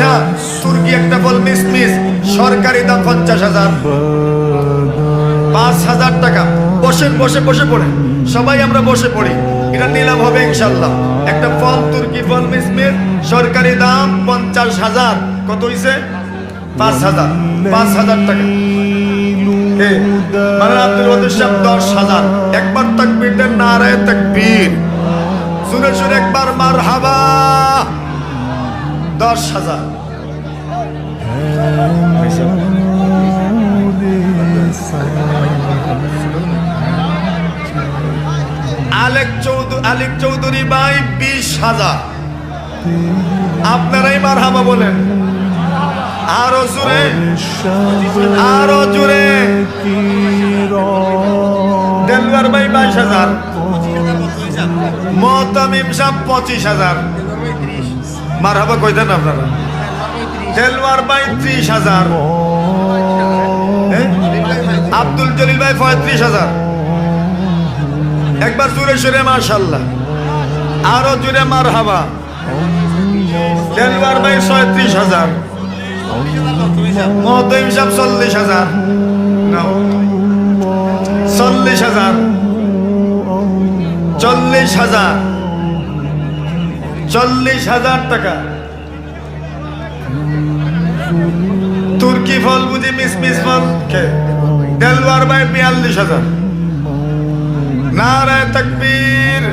আচ্ছা তুর্কি একটা ফল মিস মিস সরকারি দাম পঞ্চাশ হাজার। পাঁচ হাজার টাকা। বসেন, বসে বসে পড়ে সবাই আমরা বসে পড়ি। এটা নিলাম হবে ইনশাল্লাহ। একটা ফল তুর্কি ফল মিস মিস সরকারি দাম পঞ্চাশ হাজার। কত হইছে? পাঁচ হাজার। পাঁচ হাজার টাকা। দশ হাজার। একবার তাকবীর নারায় তাকবীর। সুরে সুরে একবার মার হাবা দশ হাজার। আলেক চৌধুরী আলিক চৌধুরী ভাই বিশ হাজার। আপনারাই মার হাবা বলেন। আরও জুড়ে আরও জুড়ে দেলওয়ার ভাই বাইশ হাজার। মতামিম সাহ পঁচিশ হাজার। মার হাবা কইতেন আপনারা? দেলওয়ার ভাই ত্রিশ হাজার। হ্যাঁ? আব্দুল জলিল ভাই পঁয়ত্রিশ হাজার। একবার জুড়ে সুরে মার্শাল্লাহ আরও জুড়ে মার হাবা দেলওয়ার ভাই ছয়ত্রিশ হাজার। মহতম সাহেব চল্লিশ হাজার। চল্লিশ হাজার। চল্লিশ হাজার। চল্লিশ হাজার টাকা। তুর্কি ফল বুঝি মিস মিস ফল? কে? বাই বিয়াল্লিশ হাজার। নারায় তকবীর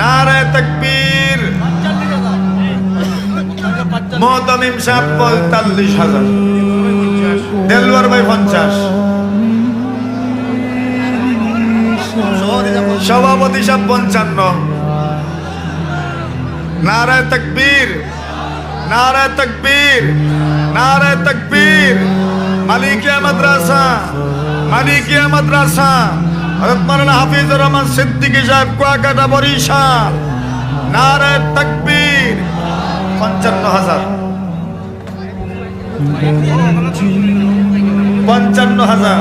নারায় তকবীর। মহতামিম সাহেব পঁয়তাল্লিশ হাজার। দেলওয়ার ভাই পঞ্চাশ। সভাপতি সাহেব পঞ্চান্ন। নারায় তকবীর নারায় তকবীর নারায় তকবীর। মালিকিয়া মাদ্রাসা মালিকিয়া মাদ্রাসা। হযরত মাওলানা হাফিজুর রহমান সিদ্দিকী সাহেব, কুয়াকাটা, বরিশাল। নারায় তকবীর, পঞ্চান্ন হাজার। পঞ্চান্ন হাজার।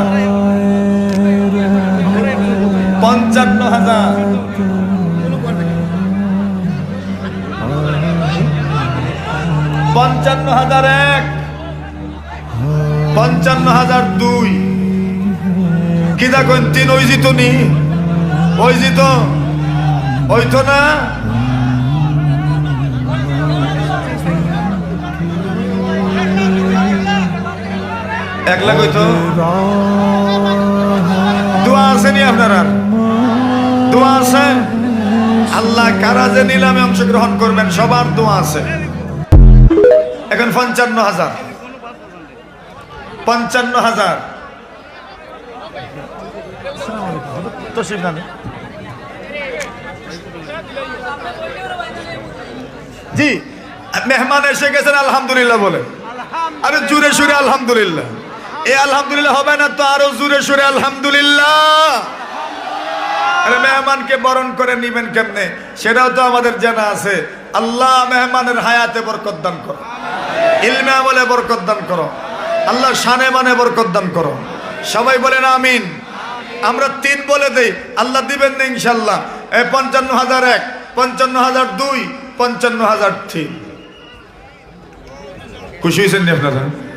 পঞ্চান্ন হাজার। পঞ্চান্ন হাজার এক। পঞ্চান্ন হাজার দুই। কি দেখুন, তিন ওই জিত নি? ওই জিত ওই তো না? এক লাখ হইতো দোয়া আছে নি আপনারা দোয়া আছে? আল্লাহ কারা যে নিলামে অংশগ্রহণ করবেন, সবার দোয়া আছে। এখন পঞ্চান্ন হাজার। পঞ্চান্ন হাজার। জি, মেহমান এসে গেছেন, আলহামদুলিল্লাহ বলে। আরে জুড়ে সুরে আলহামদুলিল্লাহ। এ আলহামদুলিল্লাহ হবে না তো আরও জুড়ে সুরে আলহামদুলিল্লাহ। মেহমানকে বরণ করে নিবেন কেমনে? সেটাও তো আমাদের জানা আছে। আল্লাহ মেহমানের হায়াতে বরকত দান করো। ইলমে আমলে বরকত দান করো। আল্লাহ শানে মানে বরকত দান করো। সবাই বলেন আমিন। আমরা তিন বলে দেই। আল্লাহ দিবেন না ইনশাল্লাহ এই পঞ্চান্ন হাজার এক, পঞ্চান্ন হাজার দুই, পঞ্চান্ন হাজার তিন। খুশি হয়েছেন আপনারা?